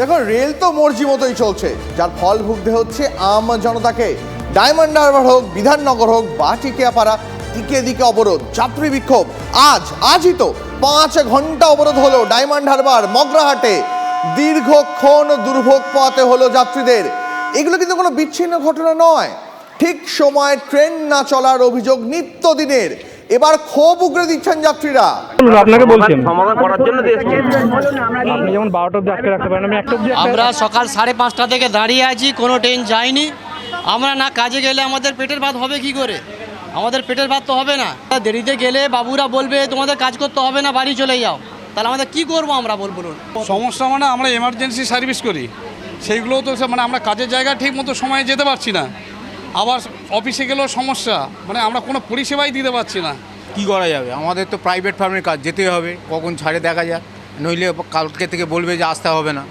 দেখো, রেল তো মর্জি মতোই চলছে। যার ফল ভুগতে হচ্ছে আম জনতাকে। ডায়মন্ড হারবার হোক, বিধাননগর হোক বা টিকিয়াপাড়া দিকে দিকে অবরোধ, যাত্রী বিক্ষোভ। আজ, আজই তো পাঁচ ঘণ্টা অবরোধ হলো ডায়মন্ড হারবার, মগরাহাটে। দীর্ঘক্ষণ দুর্ভোগ পোয়াতে হলো যাত্রীদের। এগুলো কিন্তু কোনো বিচ্ছিন্ন ঘটনা নয়। ঠিক সময় ট্রেন না চলার অভিযোগ নিত্যদিনের। এবার ক্ষোভ উগরে দিচ্ছেন যাত্রীরা। আপনাকে বলছেন। সমাধান করার জন্য আপনি যেমন বারোটা অব্দি আটকে রাখতে পারেন আমি একটা আমরা সকাল সাড়ে পাঁচটা থেকে দাঁড়িয়ে আছি কোনো ট্রেন যায়নি। আমরা না কাজে গেলে আমাদের পেটের ভাত হবে কি করে? আমাদের পেটের ভাত তো হবে না। দেরিতে গেলে বাবুরা বলবে তোমাদের কাজ করতে হবে না বাড়ি চলে যাও। তাহলে আমাদের কি করব আমরা বল বলুন। সমস্যা মানে আমরা এমার্জেন্সি সার্ভিস করি। সেইগুলোও তো সে- মানে আমরা কাজের জায়গা ঠিক মতো সময়ে যেতে পারছি না। আবার অফিসে গেলেও সমস্যা। মানে আমরা কোনো পরিষেবাই দিতে পারছি না। কি করা যাবে? আমাদের তো প্রাইভেট ফার্মের কাজ যেতে হবে। কখন ছাড়ে দেখা যাক। নইলে কালকে থেকে বলবে যে আসতে হবে না।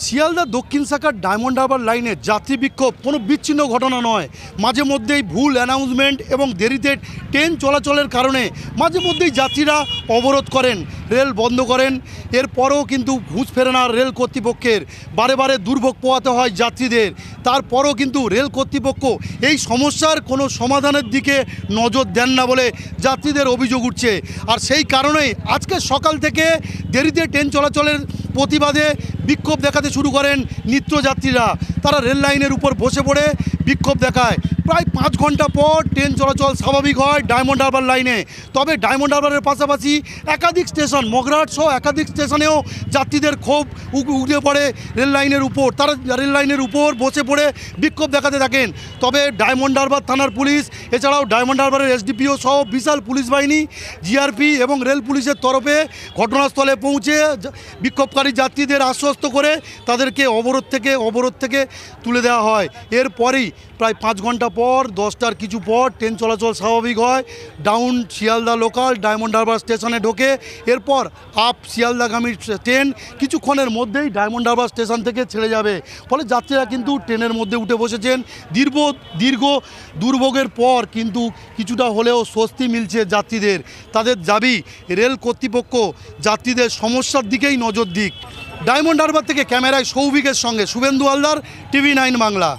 শিয়ালদা দক্ষিণ শাখার ডায়মন্ড হারবার লাইনে যাত্রী বিক্ষোভ। কোনো বিচ্ছিন্ন ঘটনা নয়। মাঝে মধ্যেই ভুল অ্যানাউন্সমেন্ট এবং দেরিতে ট্রেন চলাচলের কারণে মাঝে মধ্যেই যাত্রীরা অবরোধ করেন, রেল বন্ধ করেন। এরপরেও কিন্তু ঘুষ ফেরে না রেল কর্তৃপক্ষের। বারে বারে দুর্ভোগ পোয়াতে হয় যাত্রীদের। তারপরও কিন্তু রেল কর্তৃপক্ষ এই সমস্যার কোনো সমাধানের দিকে নজর দেন না বলে যাত্রীদের অভিযোগ উঠছে। আর সেই কারণেই আজকে সকাল থেকে দেরিতে ট্রেন চলাচলের প্রতিবাদে বিক্ষোভ দেখাতে শুরু করেন নিত্যযাত্রীরা। তারা রেল লাইনের উপর বসে পড়ে বিক্ষোভ দেখায়। প্রায় পাঁচ ঘণ্টা পর ট্রেন চলাচল স্বাভাবিক হয় ডায়মন্ড হারবার লাইনে। তবে ডায়মন্ড হারবারের পাশাপাশি একাধিক স্টেশন মগরাট সহ একাধিক স্টেশনেও যাত্রীদের ক্ষোভ উ- উঠে পড়ে রেল লাইনের উপর। তারা রেল লাইনের উপর বসে পড়ে বিক্ষোভ দেখাতে থাকেন। তবে ডায়মন্ড হারবার থানার পুলিশ, এছাড়াও ডায়মন্ড হারবারের এসডিপিও সহ বিশাল পুলিশ বাহিনী, জিআরপি এবং রেল পুলিশের তরফে ঘটনাস্থলে পৌঁছে বিক্ষোভকারী যাত্রীদের আশ্বস্ত করে তাদেরকে অবরোধ থেকে অবরোধ থেকে তুলে দেওয়া হয়। এরপরেই প্রায় পাঁচ ঘণ্টা পর, দশটার কিছু পর, ট্রেন চলাচল স্বাভাবিক হয়। Down Sealdah local Diamond Harbour স্টেশনে ঢোকে। এরপর আপ শিয়ালদাগামী ট্রেন কিছুক্ষণের মধ্যেই ডায়মন্ড হারবার স্টেশন থেকে ছেড়ে যাবে। ফলে যাত্রীরা কিন্তু ট্রেনের মধ্যে উঠে বসেছেন। দীর্ঘ দীর্ঘ দুর্ভোগের পর কিন্তু কিছুটা হলেও স্বস্তি মিলছে যাত্রীদের। তাদের দাবি, রেল কর্তৃপক্ষ যাত্রীদের সমস্যার দিকেই নজর দিক। ডায়মন্ড হারবার থেকে ক্যামেরায় সৌভিকের সঙ্গে শুভেন্দু হালদার টিভি নাইন বাংলা।